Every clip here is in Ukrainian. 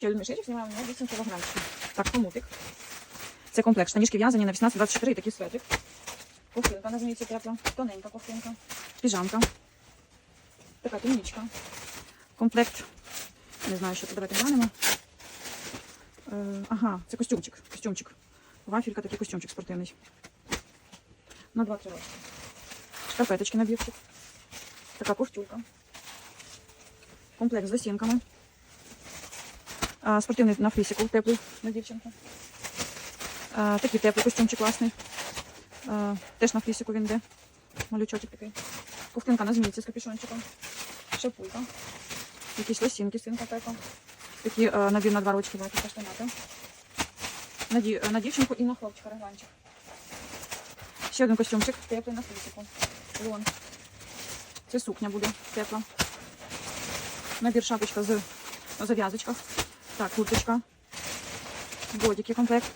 Ще один мішечок знімаємо на 8 кілограмчиків. Так, хомутик. Це комплект. Штанішки в'язані на 18-24 такий светик. Ковтинка на змійці тепла. Тоненька ковтинка. Піжамка. Така тунічка. Комплект. Не знаю, що це. Давайте глянемо. Е, ага, це костюмчик. Костюмчик. Вафелька, такий костюмчик спортивний. На 2-3 роки. Шкарпеточки набірчик. Така кофтюлька. Комплект з лосінками. Спортивний на флісику, теплий на дівчинку. Такий теплий костюмчик класний. Теж на флісику він йде. Малючочок такий. Ковтинка на змійці з капюшончиком. Шапулька. Якісь лосінки, свинка така. Такі набір на два рочки вафелька штанати. На, на дівчинку і на хлопчика регланчик. Ще один костюмчик теплий на флісику. Лон. Це сукня буде тепла. Набір шапочка з зав'язочках. Так, курточка. Бодики комплект.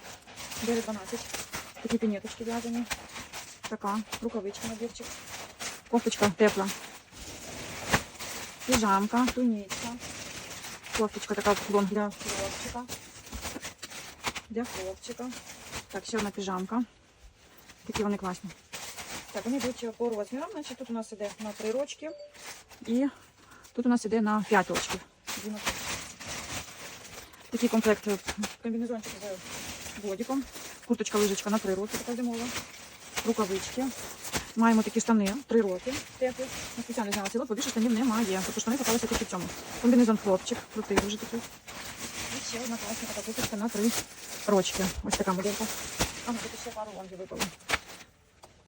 9-12. Такі пінеточки в'язані. Така, рукавичка набірчик. Кофточка тепла. Піжамка, тунічка. Кофточка така лонг для хлопчика. Для хлопчика. Так, ще одна піжамка. Такі вони класні. Так, вони йдуть по розмірам. Значить, тут у нас іде на 3 рочки. І тут у нас іде на 5 рочків. Такий комплект е, комбінезончик з бодіком. Курточка лижечка на 3 роки, така зимова. Рукавички. Маємо такі штани 3 роки. Теплі. Спеціально зняла цілок, бо більше штанів немає. Тобто штани попалися тільки в цьому. Комбінезон хлопчик, крутий дуже такий. І ще одна класна така на 3 рочки. Ось така моделька. А, ну, тут ще пару лонгів випало.